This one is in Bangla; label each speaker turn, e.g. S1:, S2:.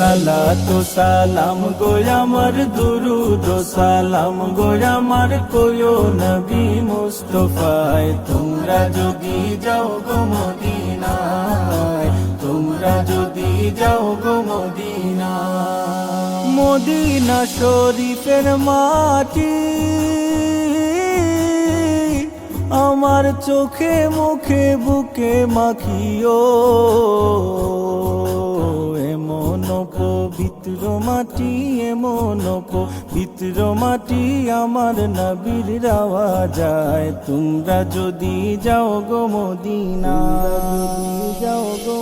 S1: সালাতু সালাম গো আমার দুরুদ, সালাম গো আমার কোয়ো নবী মুস্তফায়। তোমরা যদি যাও গো মদিনায়, তোমরা যদি যাও গো মদিনায়। মদিনা শরীফের মাটি আমার চোখে মুখে বুকে মাখিও। পবিত্র মাটি, এমন পবিত্র মাটি আমার নবীর রাওয়া যায়। তোমরা যদি যাও গো মদিনা যাও গো